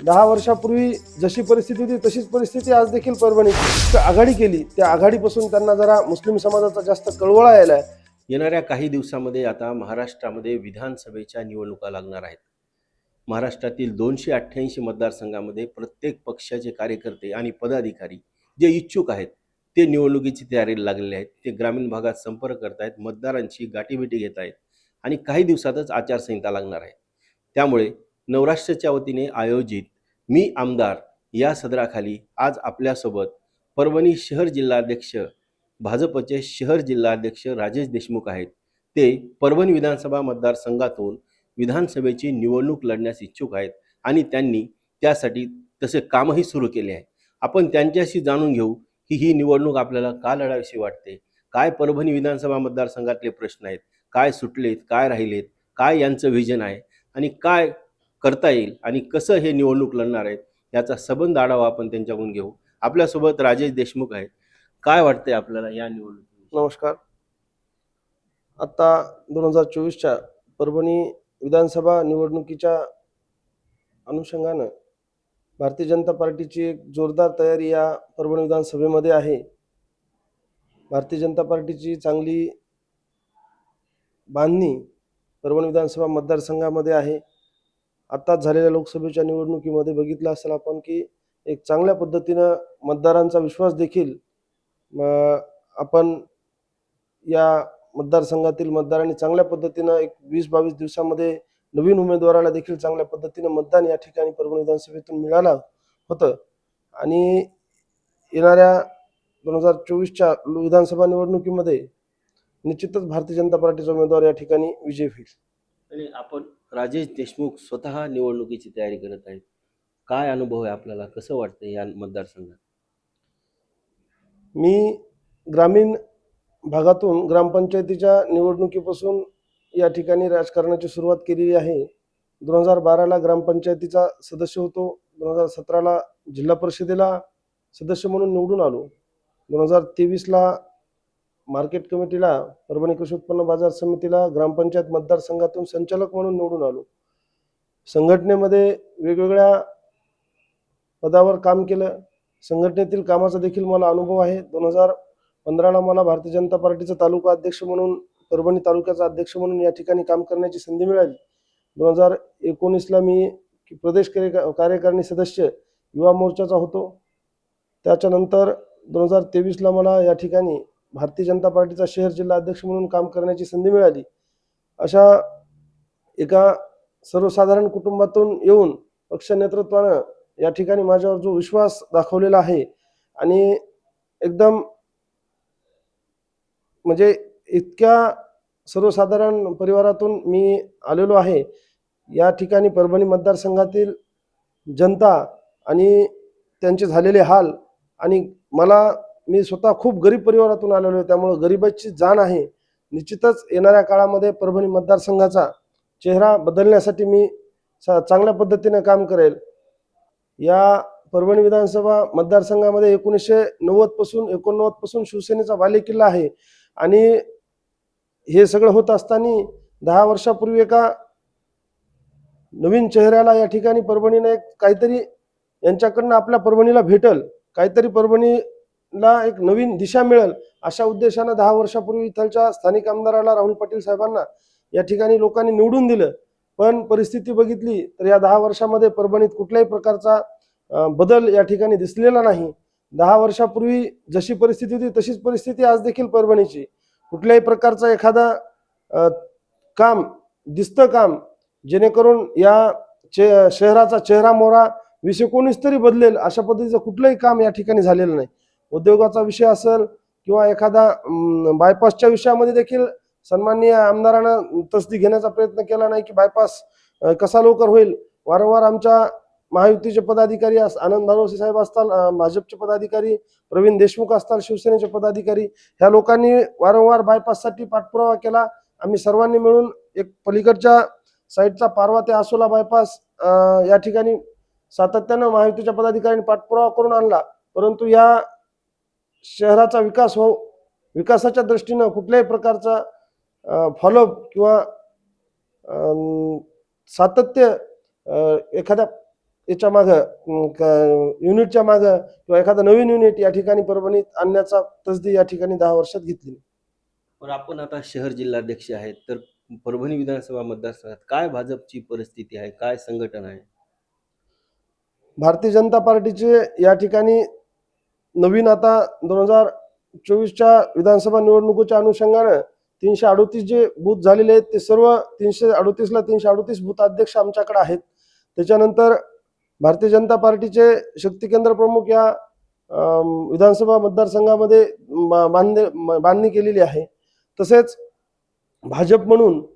दहा वर्षापूर्वी जशी परिस्थिती होती तशीच परिस्थिती आज देखील परभणी. आघाडी केली. त्या आघाडीपासून त्यांना जरा मुस्लिम समाजाचा जास्त कळवळा यायला आहे. येणाऱ्या काही दिवसामध्ये आता महाराष्ट्रामध्ये विधानसभेच्या निवडणुका लागणार आहेत. महाराष्ट्रातील दोनशे अठ्ठ्याऐंशी मतदारसंघामध्ये प्रत्येक पक्षाचे कार्यकर्ते आणि पदाधिकारी जे इच्छुक आहेत ते निवडणुकीची तयारीला लागलेले आहेत. ते ग्रामीण भागात संपर्क करत आहेत मतदारांची गाठीभेटी घेत आहेत आणि काही दिवसातच आचारसंहिता लागणार आहे. त्यामुळे नवराष्ट्रच्या वतीने आयोजित मी आमदार या सदराखाली आज आपल्यासोबत परभणी शहर जिल्हाध्यक्ष भाजपचे शहर जिल्हाध्यक्ष राजेश देशमुख आहेत. ते परभणी विधानसभा मतदारसंघातून विधानसभेची निवडणूक लढण्यास इच्छुक आहेत आणि त्यांनी त्यासाठी तसे कामही सुरू केले आहे. आपण त्यांच्याशी जाणून घेऊ की ही निवडणूक आपल्याला का लढावीशी वाटते? काय परभणी विधानसभा मतदारसंघातले प्रश्न आहेत? काय सुटलेत? काय राहिलेत? काय यांचं व्हिजन आहे? आणि काय करता येईल आणि कसं हे निवडणूक लढणार आहेत याचा सबंध आढावा आपण त्यांच्याकडून घेऊ. आपल्यासोबत राजेश देशमुख आहेत. काय वाटतंय आपल्याला या निवडणुकीत नमस्कार. आता दोन हजार चोवीसच्या परभणी विधानसभा निवडणुकीच्या अनुषंगानं भारतीय जनता पार्टीची एक जोरदार तयारी या परभणी विधानसभेमध्ये आहे. भारतीय जनता पार्टीची चांगली बांधणी परभणी विधानसभा मतदारसंघामध्ये आहे. आत्ताच झालेल्या लोकसभेच्या निवडणुकीमध्ये बघितलं असेल आपण की एक चांगल्या पद्धतीनं मतदारांचा विश्वास देखील आपण या मतदारसंघातील मतदारांनी चांगल्या पद्धतीनं एक वीस बावीस दिवसामध्ये नवीन उमेदवाराला देखील चांगल्या पद्धतीनं मतदान या ठिकाणी परभणी विधानसभेतून मिळालं होतं. आणि येणाऱ्या दोन हजार चोवीसच्या विधानसभा निवडणुकीमध्ये निश्चितच भारतीय जनता पार्टीचा उमेदवार या ठिकाणी विजय होईल. आणि आपण राजेश देशमुख स्वतः निवडणुकीची तयारी करत आहेत. काय अनुभव आहे आपल्याला? कसं वाटतं या मतदारसंघात? मी ग्रामीण भागातून ग्रामपंचायतीच्या निवडणुकीपासून या ठिकाणी राजकारणाची सुरुवात केलेली आहे. दोन हजार बाराला ग्रामपंचायतीचा सदस्य होतो. दोन हजार सतराला जिल्हा परिषदेला सदस्य म्हणून निवडून आलो. दोन हजार तेवीसला मार्केट कमिटीला परभणी कृषी उत्पन्न बाजार समितीला ग्रामपंचायत मतदारसंघातून संचालक म्हणून निवडून आलो. संघटनेमध्ये वेगवेगळ्या पदावर काम केलं. संघटनेतील कामाचा देखील मला अनुभव आहे. दोन हजार पंधराला मला भारतीय जनता पार्टीचा तालुका अध्यक्ष म्हणून परभणी तालुक्याचा अध्यक्ष म्हणून या ठिकाणी काम करण्याची संधी मिळाली. दोन हजार एकोणीसला मी प्रदेश कार्यकारिणी सदस्य युवा मोर्चाचा होतो. त्याच्यानंतर दोन हजार तेवीसला मला या ठिकाणी भारतीय जनता पार्टीचा शहर जिल्हा अध्यक्ष म्हणून काम करण्याची संधी मिळाली. अशा एका सर्वसाधारण कुटुंबातून येऊन पक्ष नेतृत्वानं या ठिकाणी माझ्यावर जो विश्वास दाखवलेला आहे आणि एकदम म्हणजे इतक्या सर्वसाधारण परिवारातून मी आलेलो आहे या ठिकाणी परभणी मतदारसंघातील जनता आणि त्यांचे झालेले हाल आणि मला मी स्वतः खूप गरीब परिवारातून आलेलो आहे त्यामुळं गरिबाची जाण आहे. निश्चितच येणाऱ्या काळामध्ये परभणी मतदारसंघाचा चेहरा बदलण्यासाठी मी चांगल्या पद्धतीने काम करेल. या परभणी विधानसभा मतदारसंघामध्ये एकोणीसशे नव्वदपासून एकोणनव्वदपासून शिवसेनेचा बालेकिल्ला आहे. आणि हे सगळं होत असताना दहा वर्षापूर्वी एका नवीन चेहऱ्याला या ठिकाणी परभणीने काहीतरी यांच्याकडनं आपल्या परभणीला भेटल. काहीतरी परभणी ला एक नवीन दिशा मिळेल अशा उद्देशानं दहा वर्षापूर्वी इथलच्या स्थानिक आमदाराला राहुल पाटील साहेबांना या ठिकाणी लोकांनी निवडून दिलं. पण परिस्थिती बघितली तर या दहा वर्षामध्ये परभणीत कुठल्याही प्रकारचा बदल या ठिकाणी दिसलेला नाही. दहा वर्षापूर्वी जशी परिस्थिती होती तशीच परिस्थिती आज देखील परभणीची. कुठल्याही प्रकारचं एखादा काम दिसतं काम जेणेकरून या चे शहराचा चेहरा मोहरा वीस एकोणीस तरी बदलेल अशा पद्धतीचं कुठलंही काम या ठिकाणी झालेलं नाही. उद्योगाचा विषय असेल किंवा एखादा बायपासच्या विषयामध्ये देखील सन्माननीय आमदारानं तसदी घेण्याचा प्रयत्न केला नाही की बायपास कसा लवकर होईल? वारंवार आमच्या महायुतीचे पदाधिकारी आनंद भानवसे साहेब असताल भाजपचे पदाधिकारी प्रवीण देशमुख असताल शिवसेनेचे पदाधिकारी ह्या लोकांनी वारंवार बायपाससाठी पाठपुरावा केला. आम्ही सर्वांनी मिळून एक पलीकडच्या साईडचा पारवा ते आसोला बायपास या ठिकाणी सातत्यानं महायुतीच्या पदाधिकाऱ्यांनी पाठपुरावा करून आणला. परंतु या शहराचा विकास हो विकासाच्या दृष्टीनं कुठल्याही प्रकारचा फॉलोअप किंवा सातत्य एखाद्या याच्या मागं युनिटच्या मागं किंवा एखादं नवीन युनिट या ठिकाणी परभणीत आणण्याचा तसदी या ठिकाणी दहा वर्षात घेतली. पण आपण आता शहर जिल्हाध्यक्ष आहेत तर परभणी विधानसभा मतदारसंघात काय भाजपची परिस्थिती आहे? काय संघटन आहे? भारतीय जनता पार्टीचे या ठिकाणी नवीन आता दोन हजार चोवीसच्या विधानसभा निवडणुकीच्या अनुषंगानं तीनशे अडोतीस जे बूथ झालेले आहेत ते सर्व तीनशे अडोतीसला तीनशे अडोतीस बूथ अध्यक्ष आमच्याकडे आहेत. त्याच्यानंतर भारतीय जनता पार्टीचे शक्ती केंद्र प्रमुख या विधानसभा मतदारसंघामध्ये बा- बांधे बांधणी केलेली आहे. तसेच भाजप म्हणून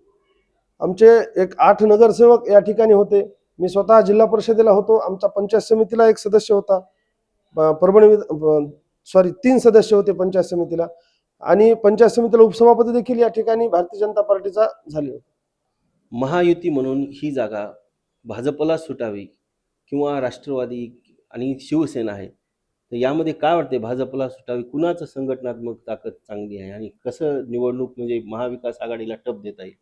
आमचे एक आठ नगरसेवक या ठिकाणी होते. मी स्वतः जिल्हा परिषदेला होतो. आमचा पंचायत समितीला एक सदस्य होता. परभणी सॉरी तीन सदस्य होते पंचायत समितीला. आणि पंचायत समितीला उपसभापती देखील या ठिकाणी भारतीय जनता पार्टीचा झाले होते. महायुती म्हणून ही जागा भाजपला सुटावी किंवा राष्ट्रवादी आणि शिवसेना आहे तर यामध्ये काय वाटते भाजपला सुटावी? कुणाचं संघटनात्मक ताकद चांगली आहे? आणि कसं निवडणूक म्हणजे महाविकास आघाडीला टप देता येईल?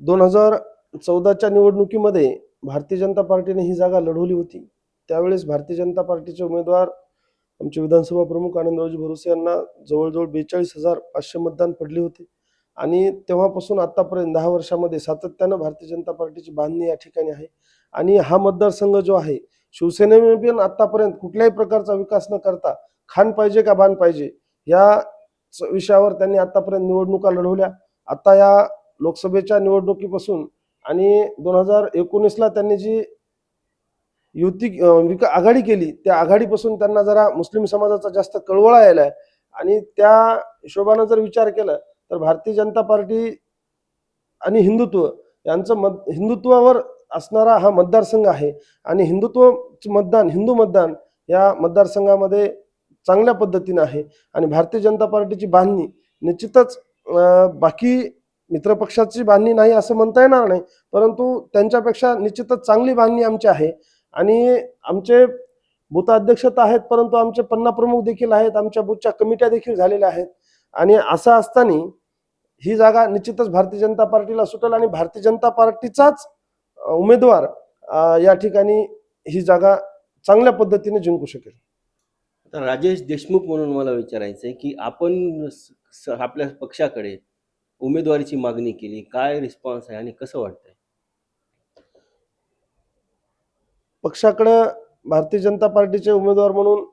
दोन हजार चौदाच्या निवडणुकीमध्ये भारतीय जनता पार्टीने ही जागा लढवली होती. त्यावेळेस भारतीय जनता पार्टीचे उमेदवार आमचे विधानसभा प्रमुख आनंदरावजी भरोसे यांना जवळजवळ बेचाळीस हजार पाचशे मतदान पडले होते. आणि तेव्हापासून आतापर्यंत दहा वर्षामध्ये सातत्यानं भारतीय जनता पार्टीची बांधणी या ठिकाणी आहे. आणि हा मतदारसंघ जो आहे शिवसेनेने पण आतापर्यंत कुठल्याही प्रकारचा विकास न करता खान पाहिजे का बांध पाहिजे या स- विषयावर त्यांनी आतापर्यंत निवडणुका लढवल्या. आता या लोकसभेच्या निवडणुकीपासून आणि दोन हजार एकोणीसला त्यांनी जी युती विका आघाडी केली त्या आघाडीपासून त्यांना जरा मुस्लिम समाजाचा जास्त कळवळा यायला आहे आणि त्या हिशोबानं जर विचार केला तर भारतीय जनता पार्टी आणि हिंदुत्व यांचं मत हिंदुत्वावर असणारा हा मतदारसंघ आहे. आणि हिंदुत्व मतदान हिंदू मतदान या मतदारसंघामध्ये चांगल्या पद्धतीनं आहे. आणि भारतीय जनता पार्टीची बांधणी निश्चितच बाकी मित्रपक्षाची बांधणी नाही असं म्हणता येणार नाही परंतु त्यांच्यापेक्षा निश्चितच चांगली बांधणी आमची आहे. आणि आमचे बूथ अध्यक्ष तर आहेत परंतु आमचे पन्ना प्रमुख देखील आहेत आमच्या बूथच्या कमिट्या देखील झालेल्या आहेत. आणि असं असताना ही जागा निश्चितच भारतीय जनता पार्टीला सुटेल आणि भारतीय जनता पार्टीचाच उमेदवार या ठिकाणी ही जागा चांगल्या पद्धतीने जिंकू शकेल. आता राजेश देशमुख म्हणून मला विचारायचं आहे की आपण स- आपल्या पक्षाकडे उमेदवारीची मागणी केली काय रिस्पॉन्स आहे आणि कसं वाटतंय? पक्षाकडं भारतीय जनता पार्टीचे उमेदवार म्हणून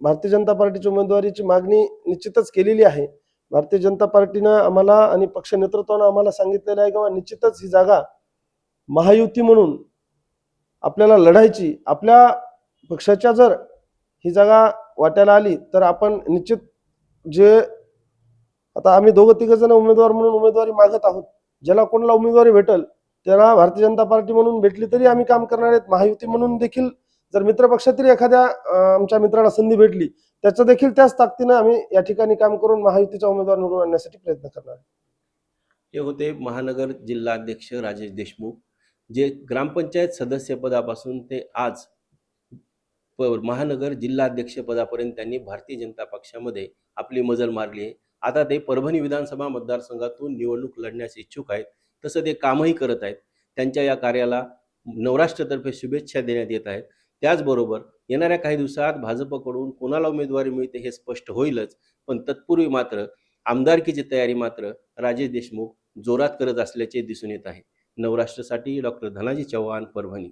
भारतीय जनता पार्टीची उमेदवारीची मागणी निश्चितच केलेली आहे. भारतीय जनता पार्टीनं आम्हाला आणि पक्ष नेतृत्वानं आम्हाला सांगितलेलं आहे किंवा निश्चितच ही जागा महायुती म्हणून आपल्याला लढायची आपल्या पक्षाच्या जर ही जागा वाट्याला आली तर आपण निश्चित जे आता आम्ही दोघं तिघ जण उमेदवार म्हणून उमेदवारी मागत आहोत ज्याला कोणाला उमेदवारी भेटल त्याला भारतीय जनता पार्टी म्हणून भेटली तरी आम्ही काम करणार आहेत. महायुती म्हणून देखील जर मित्रपक्षातील एखाद्या आमच्या मित्राला संधी भेटली त्याचं देखील त्याच ताकदीनं आम्ही या ठिकाणी काम करून महायुतीचा उमेदवार निवडून आणण्यासाठी प्रयत्न करणार आहे. हे होते महानगर जिल्हाध्यक्ष राजेश देशमुख जे ग्रामपंचायत सदस्यपदापासून ते आज महानगर जिल्हाध्यक्ष पदापर्यंत त्यांनी भारतीय जनता पक्षामध्ये आपली मजल मारली आहे. आता ते परभणी विधानसभा मतदारसंघातून निवडणूक लढण्यास इच्छुक आहेत. तसं ते कामही करत आहेत. त्यांच्या या कार्याला नवराष्ट्रतर्फे शुभेच्छा देण्यात येत आहेत. त्याचबरोबर येणाऱ्या काही दिवसात भाजपकडून कोणाला उमेदवारी मिळते हे स्पष्ट होईलच पण तत्पूर्वी मात्र आमदारकीची तयारी मात्र राजेश देशमुख जोरात करत असल्याचे दिसून येत आहे. नवराष्ट्रासाठी डॉक्टर धनाजी चव्हाण परभणी.